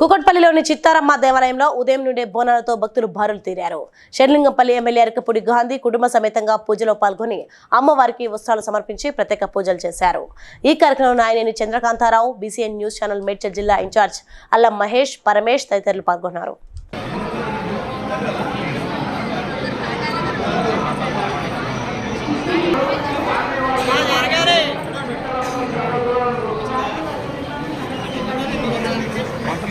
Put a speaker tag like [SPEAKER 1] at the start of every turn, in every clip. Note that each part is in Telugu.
[SPEAKER 1] కుకట్పల్లిలోని చిత్తారమ్మ దేవాలయంలో ఉదయం నుండే బోనాలతో భక్తులు బారులు తీరారు షెర్లింగంపల్లి ఎమ్మెల్యే అరకపూడి గాంధీ కుటుంబ సమేతంగా పూజలో పాల్గొని అమ్మవారికి వస్త్రాలు సమర్పించి ప్రత్యేక పూజలు చేశారు. ఈ కార్యక్రమంలో Ayaneni Chandrakantharao BCN news channel Medchal జిల్లా ఇన్ఛార్జ్ అల్లం మహేష్ పరమేష్ తదితరులు పాల్గొన్నారు.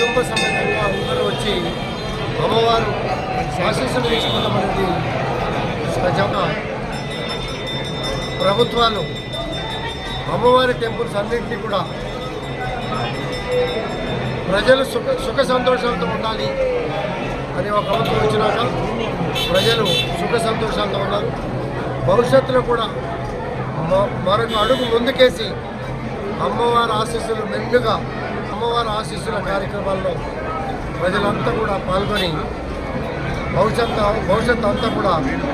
[SPEAKER 2] కుటుంబ సమేతంగా అందరూ వచ్చి అమ్మవారు ఆశీస్సులు తీసుకున్నాం అనేది సహజంగా ప్రభుత్వాలు అమ్మవారి టెంపుల్స్ అన్నింటినీ కూడా ప్రజలు సుఖ సుఖ సంతోషాలతో ఉండాలి అని ఒక ప్రభుత్వం వచ్చినాక ప్రజలు సుఖ సంతోషాలతో ఉన్నారు. భవిష్యత్తులో కూడా మ- మరొక అడుగు ముందుకేసి అమ్మవారి ఆశీస్సులు మెండుగా అమ్మవారు ఆశిస్తున్న కార్యక్రమాల్లో ప్రజలంతా కూడా పాల్గొని భవిష్యత్ భవిష్యత్ అంతా కూడా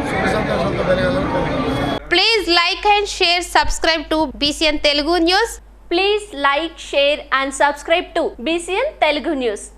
[SPEAKER 2] సుఖ సంతోషంతో కలగాలనుకుంటున్నాను
[SPEAKER 3] please like and share subscribe to BCN Telugu news
[SPEAKER 4] please like share and subscribe to BCN Telugu news